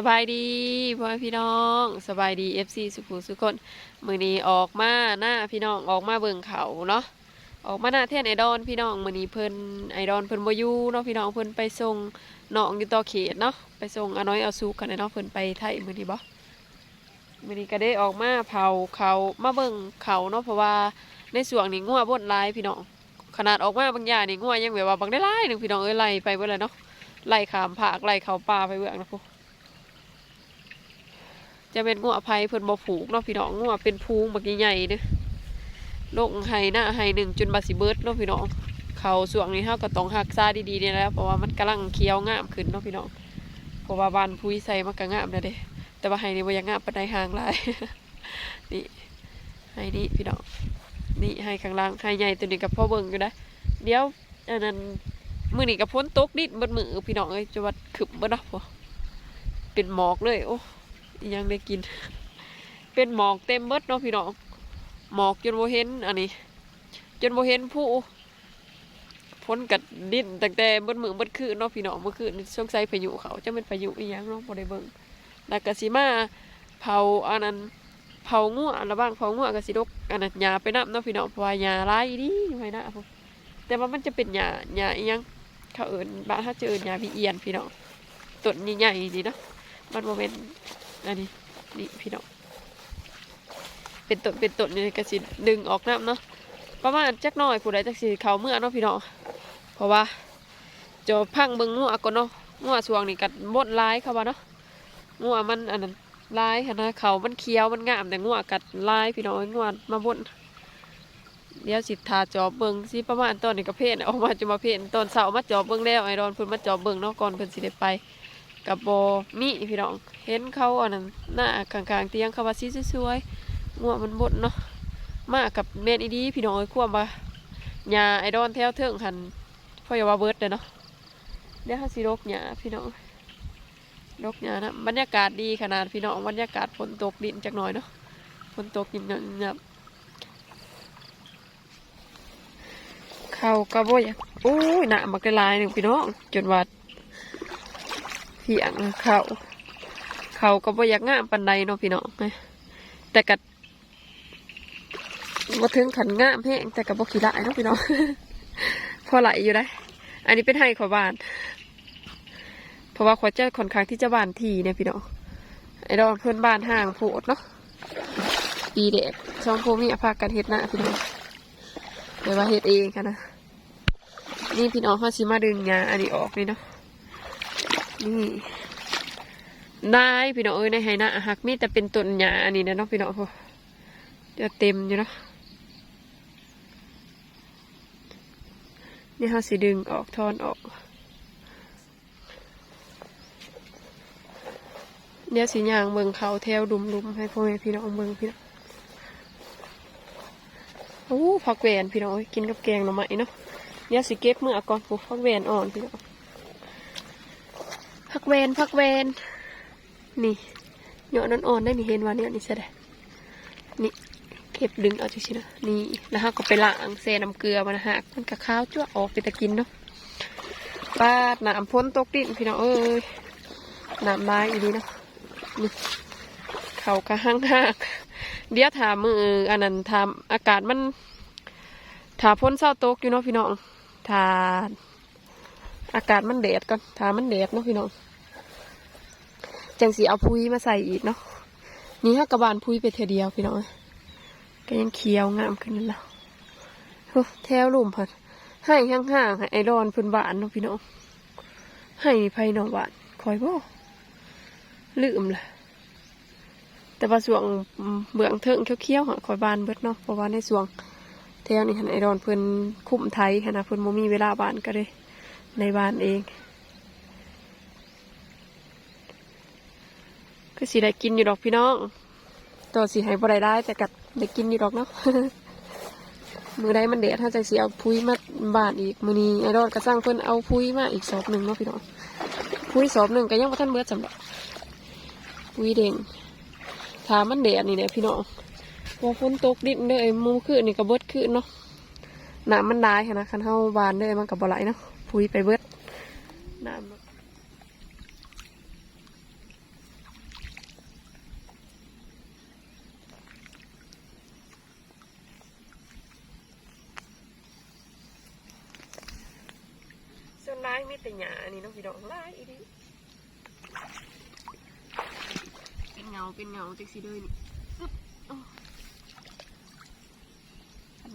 สบายดีพ่อพี่น้องสบายดี FC สุขุสุขคนมือนี้ออกมาหน้าพี่น้องออกมาเบิ่งเขาเนาะออกมาหน้าเทียนไอดอนพี่น้องมือนี้เพิ่นไอดอนเพิ่นบ่อยู่เนาะพี่น้องเพิ่นไปส่งน้องอยู่ต่อเขตเนาะไปส่งอาน้อยเอาสุกกันเนาะเพิ่นไปไทยมือนี้บ่มือนี้ก็ได้ออกมาเผาเขามาเบิ่งเขาเนาะเพราะว่าในส่วงนี้งัวบ่นหลายพี่น้องขนาดออกมาบางอย่างนี่งัวยังแบบว่าบางได้หลายหนึงพี่น้องเอ้ยไล่ไปเบิดเลยเนาะไล่ขามผากไล่เขาป่าไปเบิ่งนะพวก จะเป็นงัวไผ่เพิ่นบ่ผูกเนาะพี่น้องงัวเป็นพูงบักใหญ่ๆเด้อลงไห้หน้าไห้หนึ่งจนบาสิเบิดเนาะพี่น้องเขาส่วงนี้เฮาก็ต้องรักษาดีๆเนี่ยแหล้วเพราะว่ามันกำลังเคี้ยวงามขึ้นเนาะพี่น้องเพราะว่าบานพุ้ยใส่มันก็งามแล้วเด้แต่ว่าไห้นี่บ่ยังงามปานใดห่างหลายนี่ไห้นี่พี่น้องนี่ไห้ข้างล่างไห้ใหญ่ตัวนี้ก็พอเบิ่งอยู่นะเดี๋ยวอันนั้นมื้อนี้ก็พ้นตกดินเบิดมือพี่น้องเอ้ยจะว่าขึมบิดเนาะพอเป็นหมอกเลยโอ้ ยังได้กิน เป็นหมอกเต็มเบิดเนาะพี่น้องหมอกจนโบเห็นอันนี้ จนโบเห็นผู้พ้นกัดดินตั้งแต่เบิดมือเบิดคืนเนาะพี่น้องเมื่อคืนนี่สงสัยพายุเขาจะเป็นพายุอีหยังเนาะบ่ได้เบิ่งแล้วก็สิมาเผาอันนั้นเผางัวระบ้างเผางัวก็สิดกอันนั้นหญ้าไปนับเนาะพี่น้องเพราะว่าหญ้าหลายดีไว้นะพุ่แต่ว่ามันจะเป็นหญ้าหญ้าอีหยังเขาเอิ้นบ้านถ้าเจอหญ้าวิเอียนพี่น้องต้นใหญ่ๆนี่เนาะมันบ่เป็น อันนี้นี่พี่น้องเป็นต้นเป็นต้นนี่ก็สิดึงออกน้ำเนาะประมาณจักหน่อยผู้ใดจักสิเขาเมื่อเนาะพี่น้องเพราะว่าจะพังเบิ่งงัวก่อนเนาะงัวสวงนี่กัดมดลายเขาว่าเนาะงัวมันอันนั้นลายนนะเขามันเคี้ยวมันงามแต่งัวกัดลายพี่น้องงัวมาบนเดี๋ยวสิทาจอบเบิงสิประมาณตอนนี้ก็เพศออกมาจะมาเพศตอนเสาร์มาจอบเบิงแล้วไอรอนเพิ่นมาจอบเบิงเนาะก่อนเพิ่นสิได้ไป กับโบมีพี่น้อง เห็นเขาอันนั้นหน้าข้างๆเตียงเขาว่าสีสวยๆงัวมันบดเนาะมากับแม่นอีดีพี่น้องเอ้ยควมว่าหญ้าไอดอนแถวเทิงหันพ่ออย่าว่าเบิดเด้อเนาะเดี๋ยวเขาสิรกหญ้าพี่น้องรกหญ้านะบรรยากาศดีขนาดพี่น้องบรรยากาศฝนตกดินจักหน่อยเนาะฝนตกยิบยับยิบเขากระโบยโอ้ยหนามักกระลายหนึ่งพี่น้องจนว่า เถียงเขาเขาก็บ่อยากง่ามปันใดเนาะพี่น้องแต่กัดบ่ถึงขันง่ามแห้งแต่กับบ่ขี้ละเนาะพี่น้องพอไหลอยู่ได้ อันนี้เป็นให้ขอบาน เพราะว่าขอเจ้าค่อนข้างที่จะบ้านทีเนี่ยพี่น้องไอ้ดอนเพื่อนบ้านห่างโพดเนาะปีเด็กช่องโพมีอภากันเฮ็ดหน้าพี่น้องเดี๋ยวว่าเฮ็ดเองค่ะนะนี่พี่น้องเขาสิมาดึงงาอันนี้ออกนี่เนาะ นี่ได้พี่น้องเอ้ยในไหนะหักมีแต่เป็นต้นหญ้าอันนี้นะเนาะพี่น้องพอจะเต็มอยู่เนาะนี่เขาสิดึงออกทอนออกเดี๋ยวสิย่างเบิงเขาแถวดุมๆให้พ่อแม่พี่น้องเบิงพี่น้องโอ้ผักแหวนพี่น้องกินกับแกงหน่อไม้เนาะเดี๋ยสิเก็บเมื่อก่อนปุ๊บผักแหวนอ่อนพี่น้อง พักเวนพักเวนนี่เนาะนั่นอ่อนได้นี่เห็นว่าเนี่ยนี่ใช่ไหมนี่เก็บดึงเอาชิๆนะนี่แล้วเราก็ไปล้างเซน้ำเกลือมันะฮะมันกะข้าวจ้วออกไปตะกินเนาะปาดน้ำพ้นตกดินพี่น้องเอ้ยน้ำลายอีดีเนาะนี่เขากระห้างหักเดี๋ยวถามมืออันนั้นถามอากาศมันถาพ้นเศร้าตกอยู่เนาะพี่น้องถา อากาศมันแดดก่อนถ้ามันแดดเนาะพี่น้องจังสีเอาพุยมาใส่อีกเนาะนี่ถ้ากระบาลพุยไปเทเดียวพี่น้องยก็ยังเคี้ยวงามขึ้นแล้วแถวลุ่มพัดให้ห่างๆให้ไอรอนเพื้นบานเนาะพี่น้องให้ไผ่น้องบานคอยบ่ลืมละแต่ว่าสวงเบื้องเทิงเคี้ยวๆหะคอยบานเบิดเนาะเพราะว่าในสวงแถวนี้หันไอรอนเพิ่นคุ้มไทยหันนะเพิ่นโมมีเวลาบานก็เลย ในบ้านเอง ก็สิได้กินอยู่ดอกพี่น้อง ตัวสีให้บ่ได้ได้แต่กัดได้กินอยู่ดอกเนาะมือใดมันเดดถ้าจะเสียพุ้ยมาบานอีกมือนี้ไอรอดก็สร้างเพิ่นเอาพุ้ยมาอีกสอบหนึ่งเนาะพี่น้องพุ้ยสอบหนึ่งก็ยังบ่าทันเบิดสำหรับพุ้ยเด้งถามันแดดนี่แหละพี่น้องพอฝนตกดินเด้อไอ้มูคืนนี่ก็เบิดคืนเนาะน้ำมันได้ค่ะนะคันเฮาบานเลยมันกับบ่ไหลเนาะ คุยไปเบิดน้ำส่วนไล่ยมีแต่หยาอันนี้น้องพี่ดอกไล่อีดิเป็นเงา เป็นเงาจักสีเด้ยนี่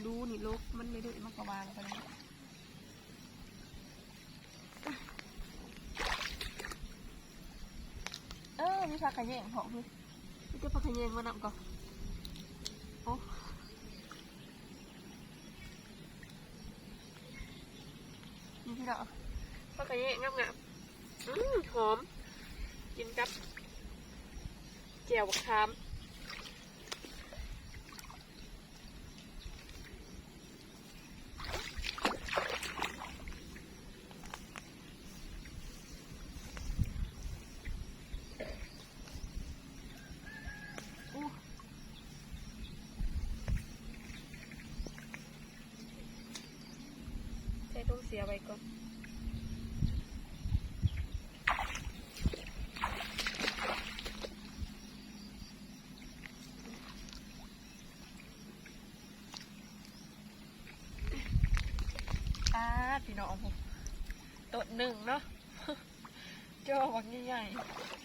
ดูนี่โลกมันไม่เด้มันกระวางไปแล้ว พักขยงหอมเลยมีแต่ผักขยงมานำก่อนโอ้นี่พี่น้อกผักขยงงามๆอืมหอม กินกับแจ่วบักคาม ต้องเสียไว้ก่อนอาพี่น้องผมตดหนึ่งเนาะจ้อวักใหญ่ๆ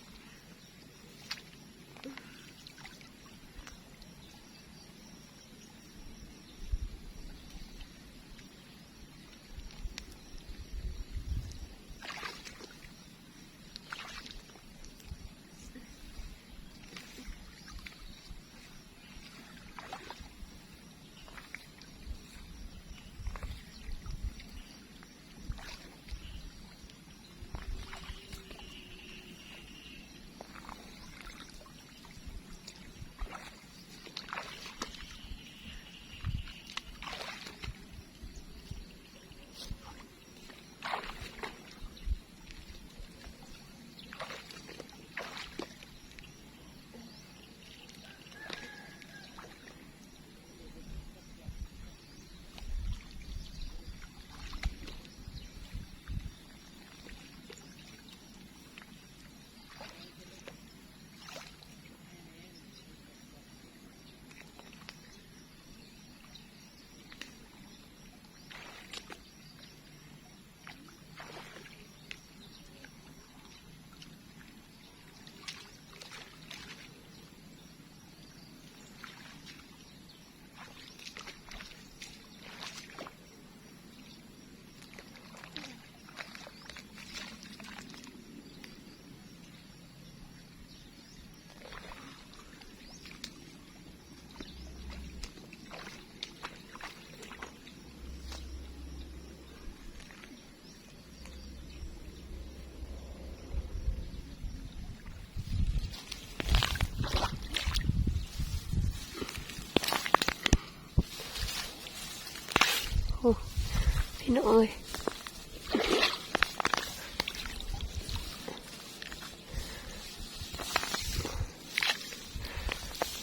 พี่น้องเอ้ย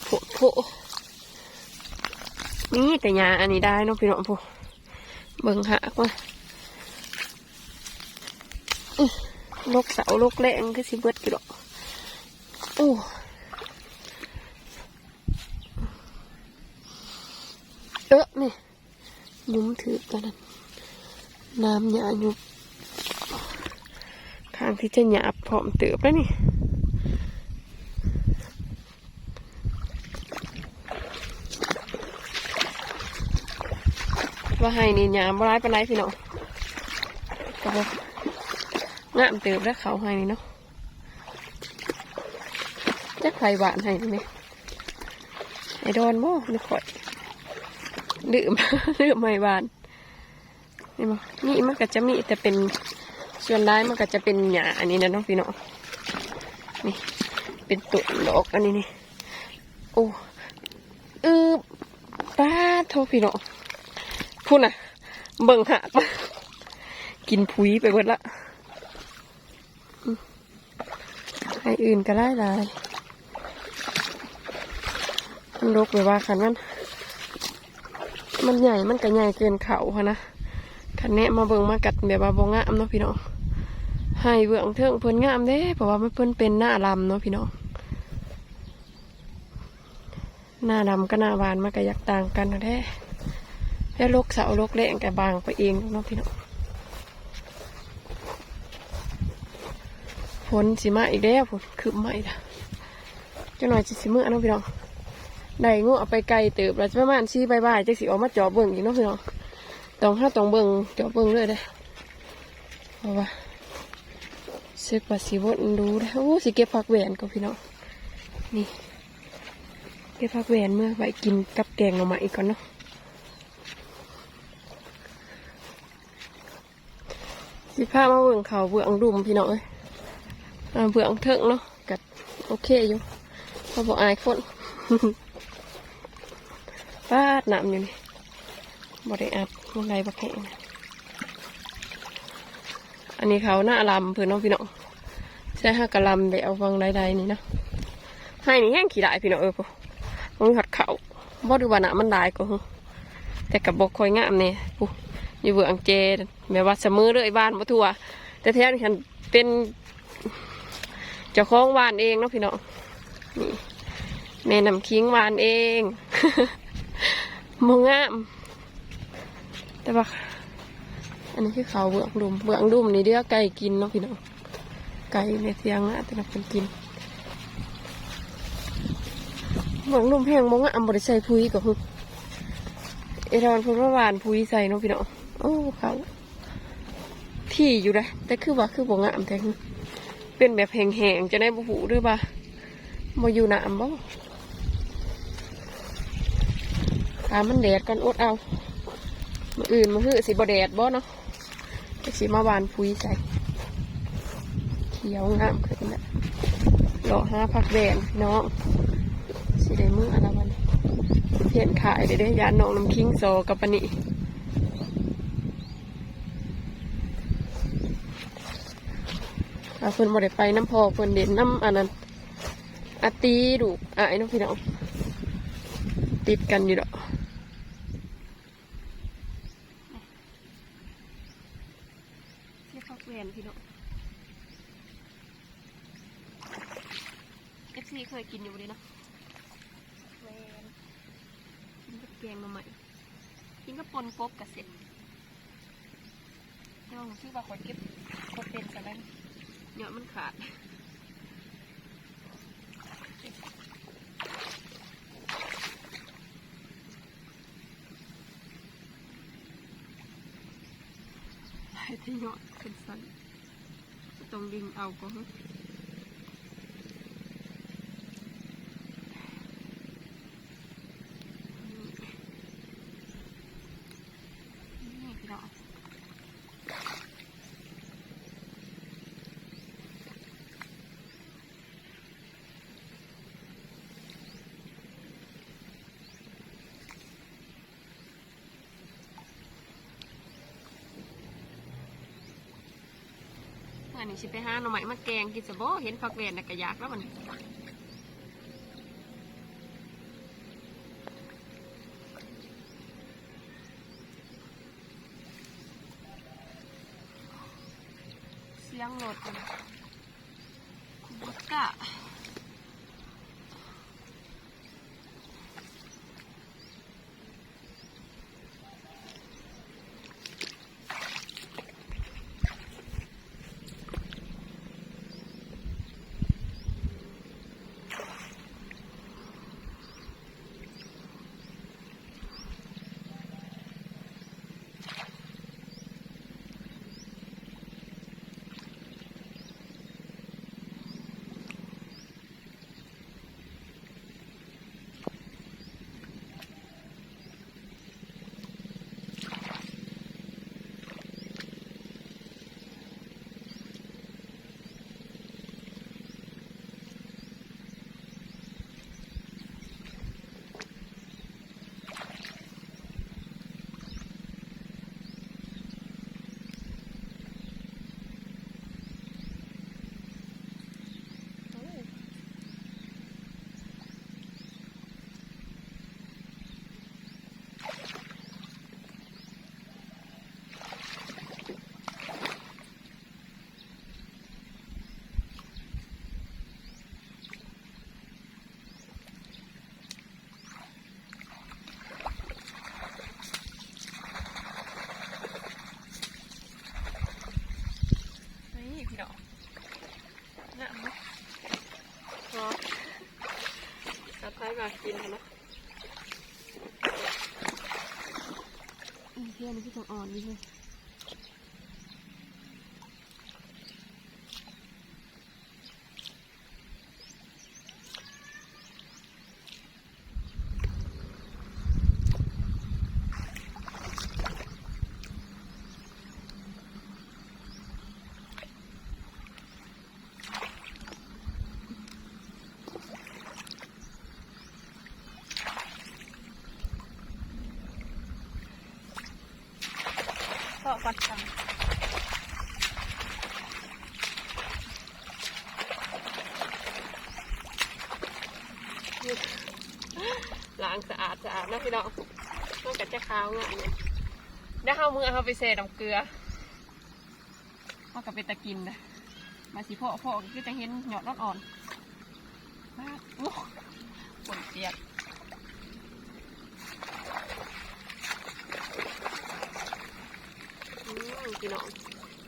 โผโผนี่แต่ยาอันนี้ได้เน้องพี่น้องโผเบิ่งหักว่าอื้อลกเสาลกแรงก็สิเบิดกี่ดอกโอ้เอ๊ะนี่ยุ้มถือกันนั่น น้ำหยายุบข้างที่จะหยาบพร้อมเติบแล้วนี่ว่าให้นี่หยาบร้ายปานไรพี่น้องก็บอกงามเติบแล้วเขาให้นี่เนาะจะใครหวานให้ไหมไอ้ดอนบ่ไม่ค่อยลืมลืมไม่บาน นี่มั้งนี่มันก็จะมีแต่เป็นส่วนได้ายมันก็จะเป็นหญ้าอันนี้นะน้องพี่น้องนี่เป็นตุ่นดอกอันนี้นี่โอ้เออป้าโทพี่น้องพูดน่ะ เบิ่งหักกินพุยไปเบิดละอืมให้อื่นก็ได้ลายมันรกไปว่าคันมัน มันใหญ่มันก็ใหญ่เกินเขาค่ะนะ คันแนะมาเบิ่งมากัดแบบว่าบ่งามเนาะพี่น้องให้เบื้องเทิงเพิ่นงามเด้เพราะว่ามันเพิ่นเป็นหน้าลำเนาะพี่น้องหน้าดำกับหน้าบานมันก็ยากต่างกันนะแท้แล้วลกเสาลกแรงกับบางไปเองเนาะพี่น้องฝนสิมาอีกแล้วฝนคือไม่ละจะหน่อยจะสิมือเนาะพี่น้องได้งูเอาไปไกลเติบแล้วจะประมาณสี่ใบใบจะสิออกมาจอบเบิ่งอีกเนาะพี่น้อง ต้องห้าต้องเบิ่งจอบเบิ่งเลยเด้เพราะว่าซึกว่าสิวนดูเด้โอ้สิเก็บผักแหวนก็พี่น้องนี่เก็บผักแหวนเมื่อไว้กินกับแกงหน่อไม้อีกก่อนเนาะสิพามาเบิ่งเขาเบื้องดุมพี่น้องเอ้ยเบื้องเถิงเนาะกัดโอเคอยู่เขาบอกอายคนปาดน้ำอยู่นี่บ่ได้อัด มันไรบักแห้งอันนี้เขาหน้าลำเพื่อนน้องพี่น้องใช่ห้ากะลำเดี๋ยวฟังใดๆนี่เนาะให้นี่แห้งขี้ได้พี่น้องเออพวกมันหัดเขาบ่ดูว่าหนามันได้ก็แต่กับบกคอยงามเนี่ยปุ๊อยู่เบืองเจดแม่ว่าเสมอเลยบ้านมาทั่ว แต่แท้นี่คันเป็นเจ้าของบ้านเองเนาะพี่น้องนี่แม่นำคิงบ้านเองมองงาม แต่ว่า อันนี้คือเขาเบืองดุมเบืองดุมนี่เดือไก่กินเนาะพี่น้องไก่ในเสียงอะแต่ละคนกินเบืองดุมแพงมองงาบริใส่พุยก็คือเอรอนพิ่นว่าหวานพุยใส่เนาะพี่น้องโอ้เขาที่อยู่เลยแต่คือว่าคือบ่งามแต่คือเป็นแบบแห้งๆจะได้บ่หูหรือว่าบ่อยู่น้ำบ่ตามมันแดดก่อนอดเอา มืออื่นมือหื้อสิบ่แดดบ่เนาะสิมาหวานพุยใส่เขียวงามขึ้นแล้วรอหาผักแดนพี่น้องสิได้มืออะไรวันนี้เพียนขายได้ได้ยาหนองน้ำคิงโซกับปนี่อาเพิ่นบ่ได้ไปน้ำพอเพิ่นเด่นน้ำอันนั้นอาตีดูกอายน้องพี่น้องติดกันอยู่ดอกเทียบพักแวนพี่น้อง เอฟซีเคยกินอยู่บ่เลยเนาะแวนกินกับแกงมาใหม่กินกับปนกบกับเสร็จเดี๋ยวผมชื่อว่าคนเก็บกดเป็นซะแล้วเนาะมันขาดไอ้ที่เนาะขึ้นสั้นต้องดึงเอาก็ฮะ นี่พี่น้อง อันนี้สิไปหาหน่อไม้มาแกงกินสบ่เห็นผักแวนน่ะก็อยากแล้วมัน อ่อนๆนี่เลยก็ปัดกันล้างสะอาดสะอาด น้องมันก็จะขาวงามเนี่ยได้เข้ามือเอาไปเสน้ำเกลือมันก็เป็นตะกินนะมาสิพ่อพ่อก็จะเห็นหยอดอ่อนๆมากโอ้ปวดเปียกอืมพี่น้อง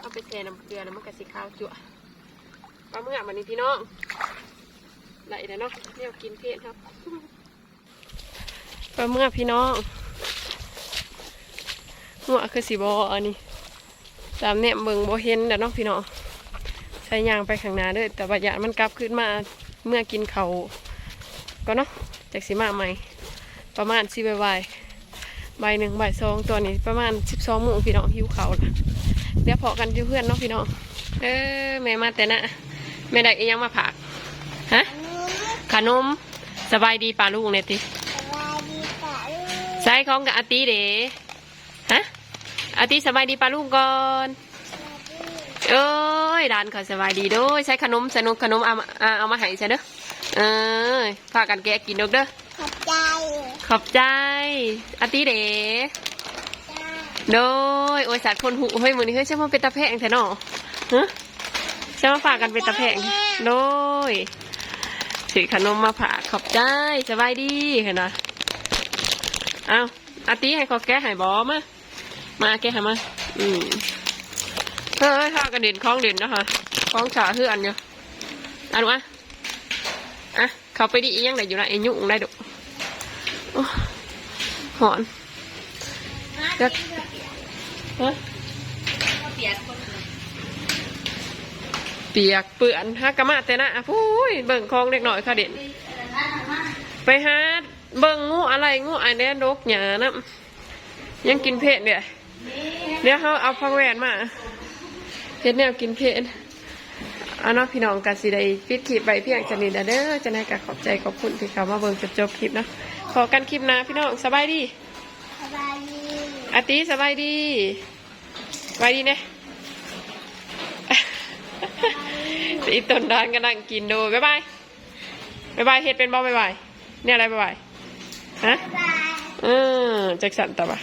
เอาไปแช่น้ำเกลือแล้วมันก็สีขาวจั่วปลาเมื่อวันนี้พี่น้องไหลเด้อเนาะเนี่ยกินเผ็ดครับ ปลาเมื่อพี่น้องหัวคือสีบออันนี้ ตามเนี่ยเบิ่งบ่เห็นเด้อเนาะพี่น้องใช้ยางไปข้างหน้าด้อแต่ว่าอยานมันกลับขึ้นมาเมื่อกินเขาก็เนาะจากสีมาใหม่ ประมาณสิบใบใบหนึ่งใบสองตัวนี้ประมาณสิบสองโมงพี่น้องหิวเขาละเดี๋ยวพอกันเพื่อนเนาะพี่น้องเออแม่มาแต่นะแม่ได้อีหยังมาผักฮะขนมสบายดีป่าลูกเนี่ยติ ใส่ของกับอาตีเด๋ฮะอาตีสบายดีป่าลูกก่อนเอ้ยร้านเขาสบายดีเด้วยใช้ขนมสนุกขนมเอามาอ่าเอามาให้ใช่เด้อเออพากันแกะกินเด้อเด้อขอบใจ ขอบใจอาตีเด๋โดยโอ้ยสัตว์คนหูเฮ้ยมือนี้เฮ้ยใช่มาเป็นตะแพงแท้เนาะฮะใช่มาฝากกันเป็นตะแพงโดยถือขนมมาฝากขอบใจสบายดีเห็นไหม เอาอาตีให้เขาแก้ให้บอมามาแก้ให้มา อืมเฮ้ยข้ากระเด็นคล้องเด่นนะคะคล้องขาเฮือนอยู่เอะดูอะอะเขาไปดีอียังไงอยู่นะไอ้ยุ่งได้ดุหอนเด็กฮะเปียกเปื่อนฮะกะมาแต่นะพู้ยเบิ่งคลองเด็กหน่อยค่ะเด่นไปหาร์ เบิ่งงูอะไรงูอันนี้ดกหยานะยังกินเผ็ดเนี่ยเดี๋ยวเขาเอาพักแหวนมาเผ็ดแนวกินเผ็ดเอาเนาะพี่น้องกันสิได้ปิดคลิปไปเพียงจะนี้เด้อจะได้กขอบใจขอบคุณที่เขามาเบิ่งจนจบคลิปนะขอกันคลิปนะพี่น้องสบายดีสบายดีอาติสบายดีสบายดีเนี่ยอีต้นดานกำลังกินดูบ๊ายบายบ๊ายบายเฮ็ดเป็นบ่บ๊ายบายเนี่ยอะไรบ๊ายบาย ฮะบายเออจักสันตะบะ